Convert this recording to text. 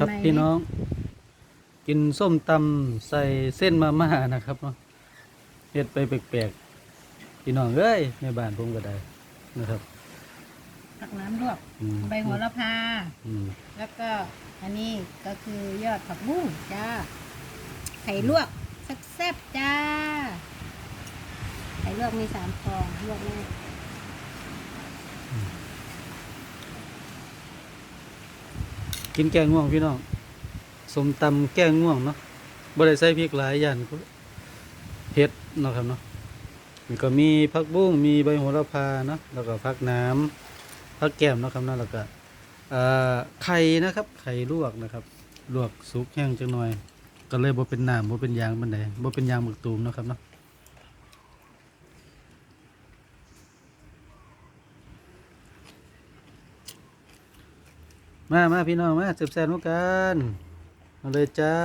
ครับใหม่ๆพี่น้อง กินส้มตำใส่เส้นมาม่านะครับเนาะเฮ็ดไปแปลกๆพี่น้องเอ้ยในบ้านผมก็ได้นะครับผักน้ำลวกอืมใบโหัวละพา อืมแล้วก็อันนี้ก็คือยอดผักบุ้งจ้า ไข่ลวกแซ่บๆจ้า ไข่ลวกมีสามฟองลวกแม่ กินแกงง่วงพี่น้องสมตำแกงง่วงเนาะบ่ได้ใส่พริกหลายอย่างเผ็ดเนาะครับเนาะมันก็มีผักบุ้งมีใบโหระพาเนาะแล้วก็ผักน้ำผักแก้มเนาะครับเนาะแล้วก็ไข่นะครับไข่ลวกนะครับ ลวกสุกแห้งจังหน่อย ก็เลยบ่เป็นน้ำบ่เป็นยางบันไดบ่เป็นยางหมึกตูมเนาะครับเนาะ มามาพี่น้องมาแซ่บๆนกัน มาเลยจ้า